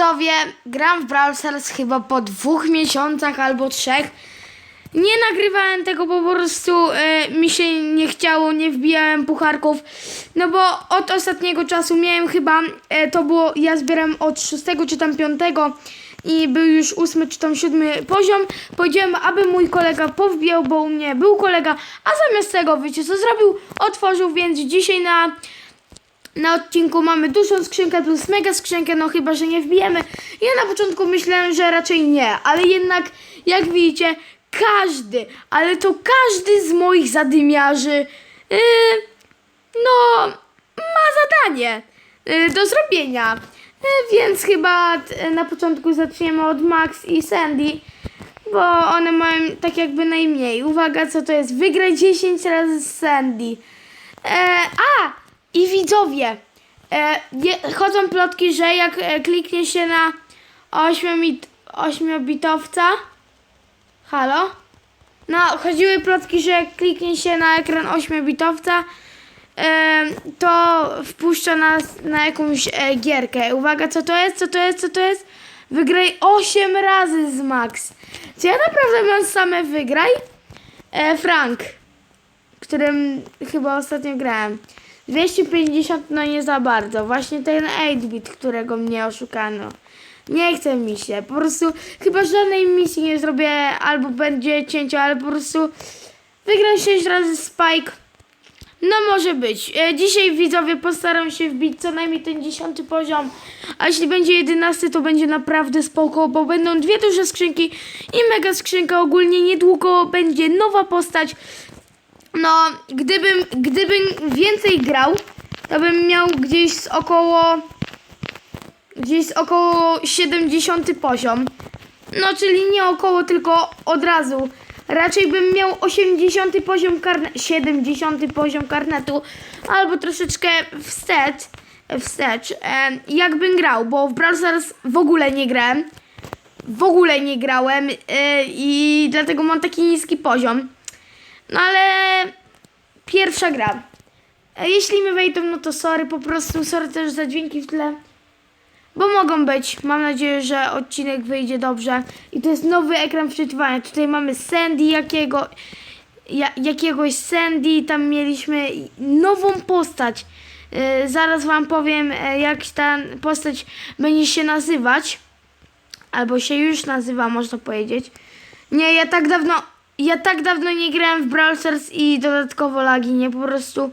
widzowie, gram w Brawl Stars chyba po dwóch miesiącach albo trzech. Nie nagrywałem tego, po prostu e, mi się nie chciało, nie wbijałem pucharków. No bo od ostatniego czasu miałem chyba, e, to było, ja zbieram od szóstego czy tam piątego i był już ósmy czy tam siódmy poziom. Powiedziałem, aby mój kolega powbijał, bo u mnie był kolega, a zamiast tego, wiecie co zrobił? Otworzył, więc dzisiaj na na odcinku mamy dużą skrzynkę plus mega skrzynkę, no chyba, że nie wbijemy. Ja na początku myślałem, że raczej nie, ale jednak, jak widzicie, każdy, ale to każdy z moich zadymiarzy, yy, no, ma zadanie yy, do zrobienia. Yy, więc chyba yy, na początku zaczniemy od Max i Sandy, bo one mają tak jakby najmniej. Uwaga, co to jest? Wygraj 10 razy z Sandy. E, a! I widzowie, e, je, chodzą plotki, że jak e, kliknie się na 8-bit, 8-bitowca, halo? No, chodziły plotki, że jak kliknie się na ekran 8-bitowca, e, to wpuszcza nas na jakąś e, gierkę. Uwaga, co to jest, co to jest, co to jest? Wygraj 8 razy z Max. Czy ja naprawdę mam same wygraj? E, Frank którym chyba ostatnio grałem. 250 no nie za bardzo. Właśnie ten 8-bit, którego mnie oszukano. Nie chce mi się. Po prostu chyba żadnej misji nie zrobię albo będzie cięcie, ale po prostu wygram 6 razy Spike. No może być. E, Dzisiaj widzowie postaram się wbić co najmniej ten 10 poziom. A jeśli będzie 11 to będzie naprawdę spoko, bo będą dwie duże skrzynki i mega skrzynka. Ogólnie niedługo będzie nowa postać. No, gdybym, gdybym więcej grał, to bym miał gdzieś z około gdzieś z około 70 poziom. No, czyli nie około, tylko od razu. Raczej bym miał 80 poziom karnetu, 70 poziom karnetu, albo troszeczkę wstecz, wstecz, e, jakbym grał, bo w Brawl Stars w ogóle nie grałem. W ogóle nie grałem e, i dlatego mam taki niski poziom. No ale pierwsza gra. E, Jeśli mi wejdą, no to sorry, po prostu sorry też za dźwięki w tle. Bo mogą być. Mam nadzieję, że odcinek wyjdzie dobrze. I to jest nowy ekran wczytywania. Tutaj mamy Sandy jakiego, ja, jakiegoś Sandy. Tam mieliśmy nową postać. E, zaraz wam powiem, e, jak ta postać będzie się nazywać. Albo się już nazywa, można powiedzieć. Nie, ja tak dawno, ja tak dawno nie grałem w Brawl Stars i dodatkowo lagi, nie, po prostu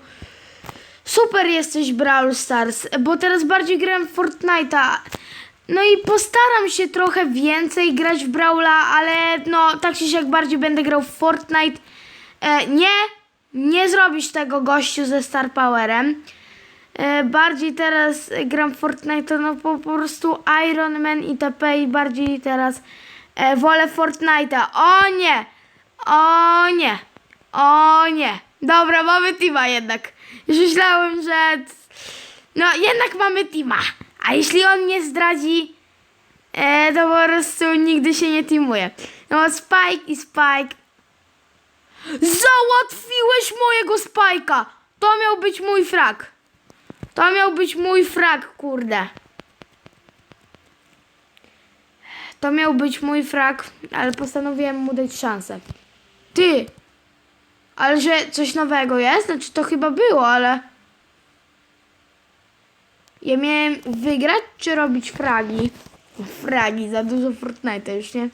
super jesteś Brawl Stars, bo teraz bardziej grałem w Fortnite'a. No i postaram się trochę więcej grać w Brawla, ale no tak czy siak bardziej będę grał w Fortnite. E, nie, nie zrobisz tego gościu ze Star Powerem. E, bardziej teraz gram w Fortnite, no po, po prostu Iron Man itp. i bardziej teraz e, wolę Fortnite'a. O nie! O nie! O nie! Dobra, mamy teama jednak. Już myślałem, że... No, jednak mamy teama. A jeśli on mnie zdradzi, e, to po prostu nigdy się nie teamuje. No, Spike i Spike. Załatwiłeś mojego Spike'a! To miał być mój frak. To miał być mój frak, kurde. To miał być mój frak, ale postanowiłem mu dać szansę. Ty! Ale że coś nowego jest? Znaczy to chyba było, ale... Ja miałem wygrać czy robić fragi? Fragi, za dużo Fortnite już, nie?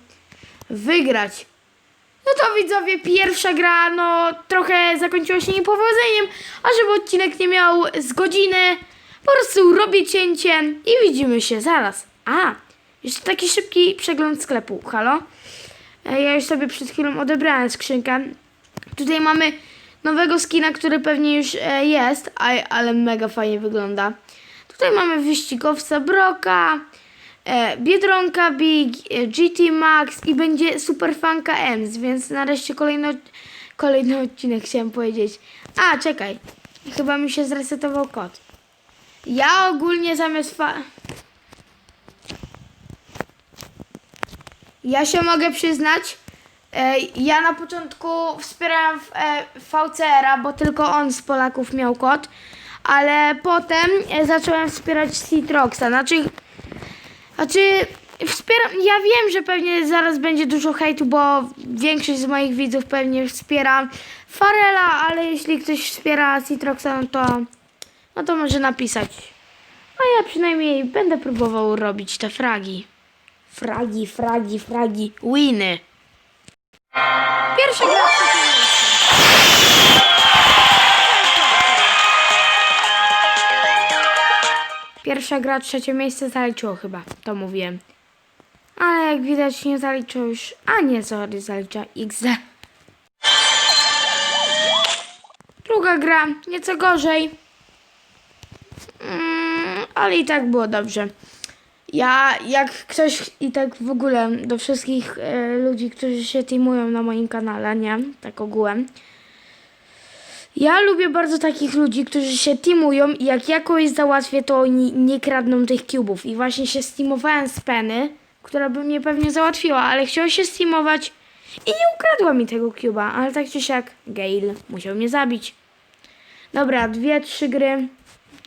Wygrać. No to widzowie, pierwsza gra, no trochę zakończyła się niepowodzeniem, a żeby odcinek nie miał z godziny, po prostu robię cięcie i widzimy się zaraz. A, jeszcze taki szybki przegląd sklepu, halo? E, Ja już sobie przed chwilą odebrałem skrzynkę. Tutaj mamy nowego skina, który pewnie już e, jest, ale mega fajnie wygląda. Tutaj mamy wyścigowca Broka, e, Biedronka Big, GT Max i będzie Super Funka Ems, więc nareszcie kolejny, kolejny odcinek chciałem powiedzieć. A, czekaj, chyba mi się zresetował kod. Ja ogólnie zamiast fa... Ja się mogę przyznać, e, ja na początku wspierałem e, VCR-a, bo tylko on z Polaków miał kod, ale potem e, zacząłem wspierać Citroxa. Znaczy, Znaczy, wspieram, ja wiem, że pewnie zaraz będzie dużo hejtu, bo większość z moich widzów pewnie wspiera Farela, ale jeśli ktoś wspiera Citroxa, no to, no to może napisać. A ja przynajmniej będę próbował robić te fragi. Fragi, fragi, fragi, winy. Pierwszy gra. Pierwsza gra, trzecie miejsce zaliczyło chyba, to mówiłem. Ale jak widać nie zaliczyło już, a nie, sorry, zalicza XD. Druga gra, nieco gorzej. Mm, ale i tak było dobrze. Ja, jak ktoś i tak w ogóle do wszystkich e, ludzi, którzy się teamują na moim kanale, nie? Tak ogółem. Ja lubię bardzo takich ludzi, którzy się teamują i jak ja kogoś załatwię, to oni nie kradną tych cubów. I właśnie się steamowałem z Penny, która by mnie pewnie załatwiła, ale chciał się steamować i nie ukradła mi tego cuba. Ale tak czy siak, Gale musiał mnie zabić. Dobra, dwie, trzy gry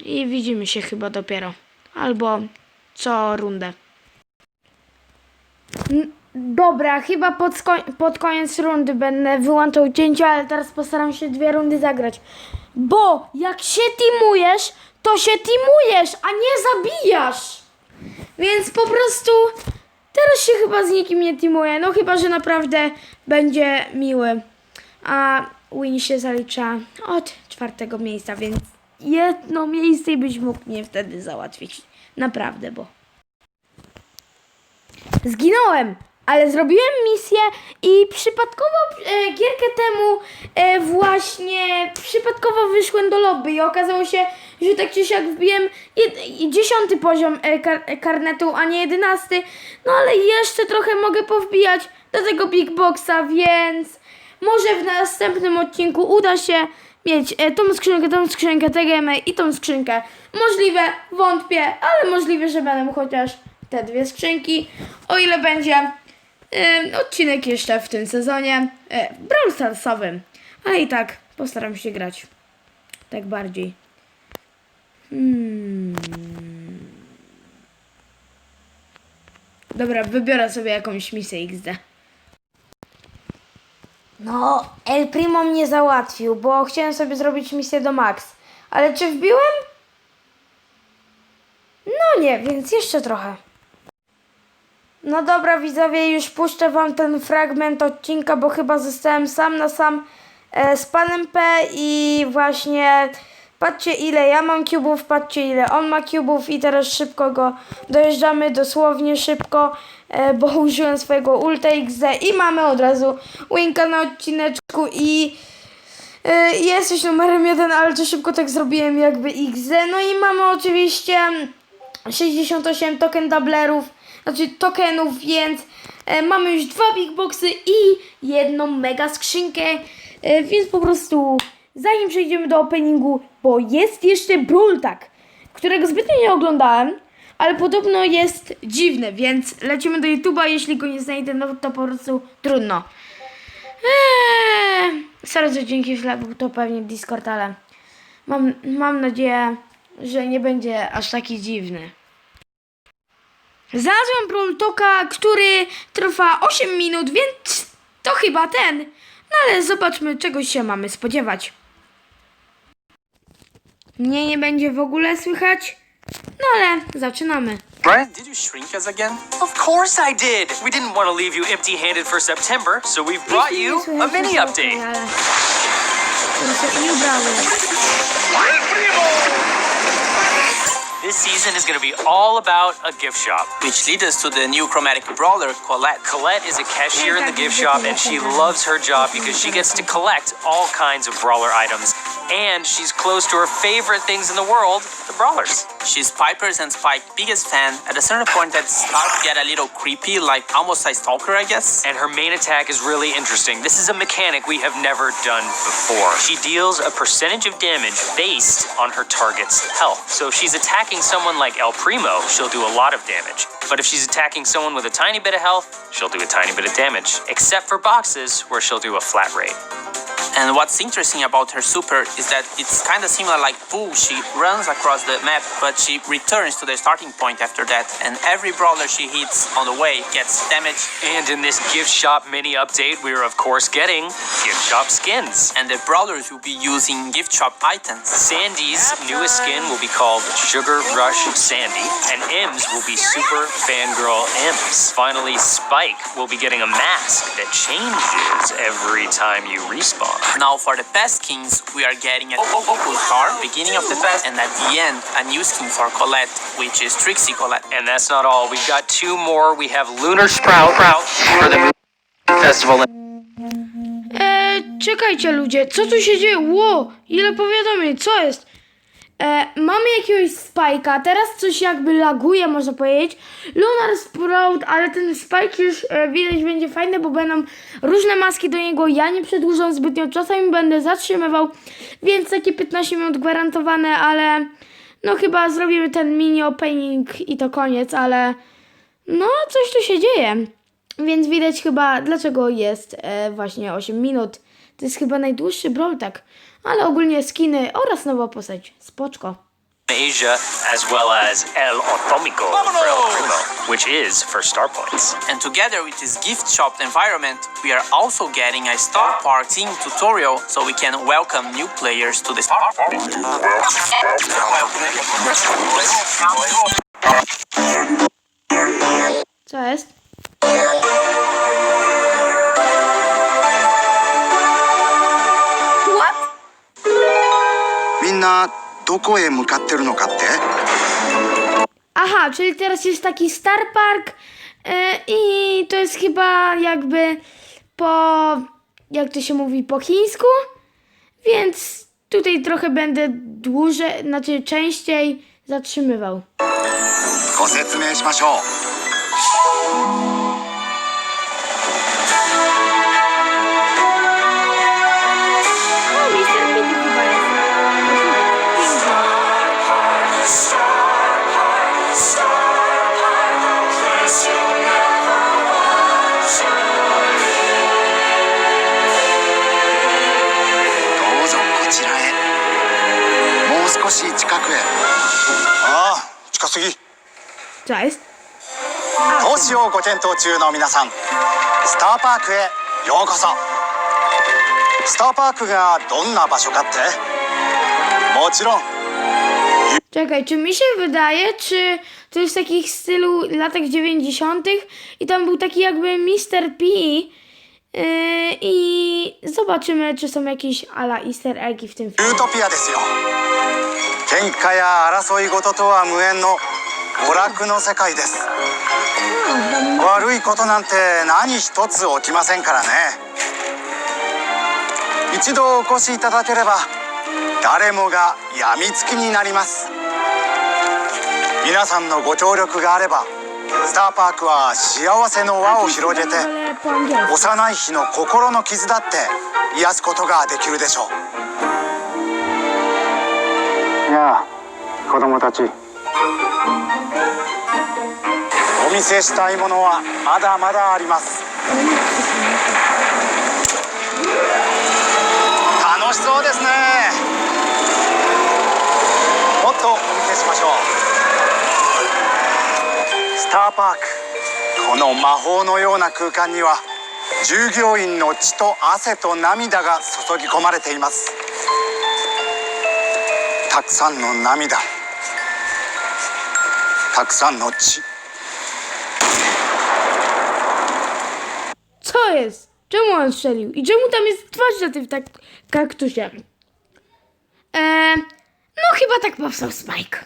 i widzimy się chyba dopiero. Albo co rundę. Dobra, chyba pod, pod koniec rundy będę wyłączał cięcia, ale teraz postaram się dwie rundy zagrać. Bo jak się teamujesz, to się teamujesz, a nie zabijasz. Więc po prostu teraz się chyba z nikim nie teamuję. No chyba, że naprawdę będzie miły. A win się zalicza od czwartego miejsca, więc jedno miejsce byś mógł mnie wtedy załatwić. Naprawdę, bo zginąłem, ale zrobiłem misję i przypadkowo e, gierkę temu e, właśnie przypadkowo wyszłem do lobby i okazało się, że tak czy siak wbiłem jed, dziesiąty poziom e, kar, e, karnetu, a nie jedenasty. No ale jeszcze trochę mogę powbijać do tego Big Boxa, więc może w następnym odcinku uda się mieć e, tą skrzynkę, tą skrzynkę TGM i tą skrzynkę. Możliwe, wątpię, ale możliwe, że będą chociaż te dwie skrzynki, o ile będzie e, odcinek jeszcze w tym sezonie e, Brawl Starsowym. Ale i tak postaram się grać tak bardziej. Hmm. Dobra, wybiorę sobie jakąś misję XD. No, El Primo mnie załatwił, bo chciałem sobie zrobić misję do Max. Ale czy wbiłem? No nie, więc jeszcze trochę. No dobra widzowie, już puszczę wam ten fragment odcinka, bo chyba zostałem sam na sam e, z panem P i właśnie patrzcie ile ja mam cubów, patrzcie ile on ma cubów i teraz szybko go dojeżdżamy, dosłownie szybko, e, bo użyłem swojego ulta XD i mamy od razu winka na odcineczku i e, jesteś numerem jeden, ale to szybko tak zrobiłem jakby XD, no i mamy oczywiście 68 token doublerów, znaczy tokenów, więc e, mamy już dwa big boxy i jedną mega skrzynkę, więc po prostu zanim przejdziemy do openingu, bo jest jeszcze Brultak, którego zbytnio nie oglądałem, ale podobno jest dziwny, więc lecimy do YouTube'a, jeśli go nie znajdę, no to po prostu trudno. Eee, sorry, że ślepu to pewnie Discord, ale mam, mam nadzieję, że nie będzie aż taki dziwny. Znalazłem Brultoka, który trwa 8 minut, więc to chyba ten. No ale zobaczmy, czego się mamy spodziewać. Mnie nie będzie w ogóle słychać. No ale zaczynamy. Brian, did you shrink us again? Of course I did. We didn't want to leave you empty-handed for September, so we've brought you a mini update. This season is going to be all about a gift shop. Which leads us to the new chromatic brawler, Colette. Colette is a cashier in the gift shop, and she loves her job because she gets to collect all kinds of brawler items. And she's close to her favorite things in the world, the brawlers. She's Piper's and Spike's biggest fan. At a certain point, that starts to get a little creepy, like almost a stalker, I guess. And her main attack is really interesting. This is a mechanic we have never done before. She deals a percentage of damage based on her target's health. So if she's attacking someone like El Primo, she'll do a lot of damage. But if she's attacking someone with a tiny bit of health, she'll do a tiny bit of damage. Except for boxes, where she'll do a flat rate. And what's interesting about her super is that it's kind of similar like Bull. She runs across the map, but she returns to the starting point after that. And every brawler she hits on the way gets damaged. And in this gift shop mini update, we are of course getting gift shop skins. And the brawlers will be using gift shop items. Sandy's newest skin will be called Sugar Rush Sandy, and M's will be Super Fangirl M's. Finally, Spike will be getting a mask that changes every time you respawn. Now for the past skins, we are getting a Poco Star, beginning of the past, and at the end, a new skin for Colette, which is Trixie Colette. And that's not all. We've got two more. We have Lunar Sprout for the festival. E, czekajcie ludzie, co tu się dzieje? Ło, ile powiadomień, co jest? E, mamy jakiegoś spajka, teraz coś jakby laguje, można powiedzieć. Lunar Sprout, ale ten spike już e, widać będzie fajny, bo będą różne maski do niego. Ja nie przedłużam zbytnio, czasami będę zatrzymywał, więc takie 15 minut gwarantowane, ale no chyba zrobimy ten mini opening i to koniec, ale no coś tu się dzieje. Więc widać chyba, dlaczego jest e, właśnie 8 minut. To jest chyba najdłuższy brawl tak. Ale ogólnie skiny oraz nowa postać. Spoczko. Asia, as well as El Atomico for El Primo, which is for star points. And together with this gift shop environment, we are also getting a Star Park team tutorial so we can welcome new players to the Star Park. Co jest? んなどこへ向かってるのかって Aha, czyli teraz jest taki Star Park e, i to jest chyba jakby po, jak to się mówi, po chińsku, więc tutaj trochę będę dłużej, znaczy częściej zatrzymywał. ご説明しましょう Co jest? 投資をご検討中の皆さんスターパークへようこそスターパークがどんな場所かってもちろん Czekaj, czy mi się wydaje, czy to jest w takich stylu latek 90. i tam był taki jakby Mr. P yy, i zobaczymy, czy są jakieś ala easter eggi w tym ユ filmie. ートピアですよ喧嘩や争い事とは無縁の 娯楽の世界です。悪いことなんて何一つ起きませんからね。一度お越しいただければ誰もが病みつきになります。皆さんのご協力があればスターパークは幸せの輪を広げて幼い日の心の傷だって癒すことができるでしょう。やあ子供たち。お見せしたいものはまだまだあります。楽しそうですね。もっとお見せしましょう。スターパーク。この魔法のような空間には従業員の血と汗と涙が注ぎ込まれています。たくさんの涙。たくさんの血 Co jest? Czemu on strzelił? I czemu tam jest twarz na tym tak kaktusie? Eee, no chyba tak powstał Spike.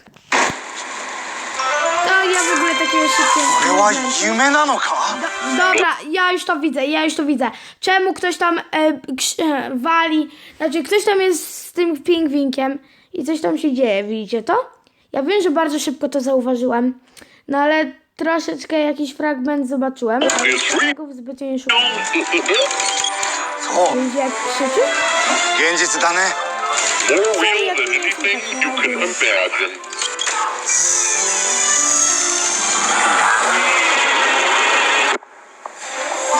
To ja w ogóle takiego szybkiego... これは夢なのか Dobra, ja już to widzę, ja już to widzę. Czemu ktoś tam e, krz- e, wali, znaczy ktoś tam jest z tym pingwinkiem i coś tam się dzieje, widzicie to? Ja wiem, że bardzo szybko to zauważyłem, no ale troszeczkę jakiś fragment zobaczyłem. Tego zbytnio nie szukam. そう Widzicie jak krzyczy? 現実だね More real than anything you can imagine.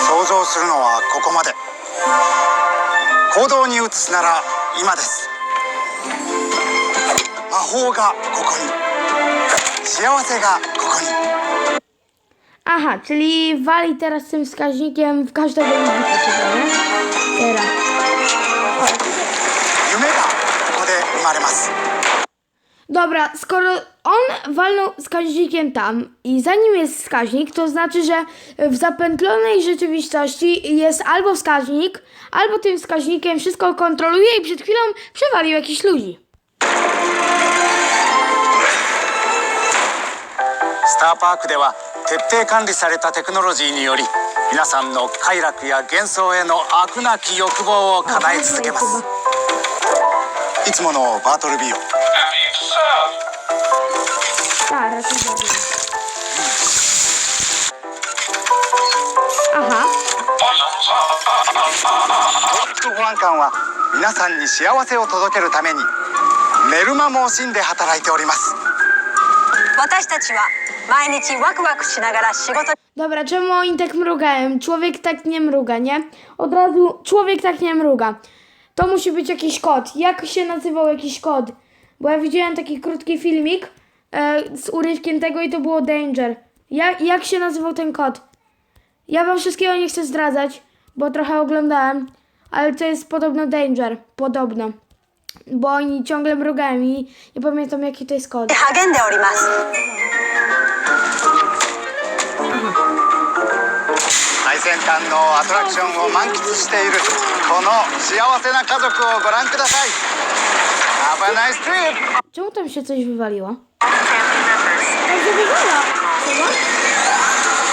想像するのはここまで 行動に移すなら今です魔 法がここに幸せがここに Aha, czyli wali teraz tym wskaźnikiem w każdego widzika, nie? Teraz. 夢がここで生まれます Dobra, skoro on walnął wskaźnikiem tam i za nim jest wskaźnik, to znaczy, że w zapętlonej rzeczywistości jest albo wskaźnik, albo tym wskaźnikiem wszystko kontroluje i przed chwilą przewalił jakichś ludzi. スターパークでは徹底管理されたテクノロジーにより皆さんの快楽や幻想への飽くなき欲望を叶え続けます。いつものバートルビーを。福保安官は皆さんに幸せを届けるためにメルマモーシンで働いております。私たちは毎日ワクワクしながら仕事 dobra, czemu oni tak mrugają? Człowiek tak nie mruga, nie? Od razu człowiek tak nie mruga. To musi być jakiś kod. Jak się nazywał jakiś kod? Bo ja widziałem taki krótki filmik e, z urywkiem tego i to było Danger. Jak, jak się nazywał ten kod? Ja wam wszystkiego nie chcę zdradzać, bo trochę oglądałem, ale to jest podobno Danger. Podobno. Bo oni ciągle mrugają i nie pamiętam jaki to jest kod. 励んでおります 最先端のアトラクションを満喫しているこの幸せな家族をご覧ください Have a nice trip! Czemu tam się coś wywaliło? Tak wywala. Chyba?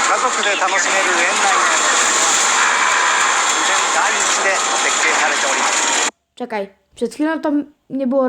家族で楽しめる園内の自然第一で設計されております Czekaj, przed chwilą tam nie było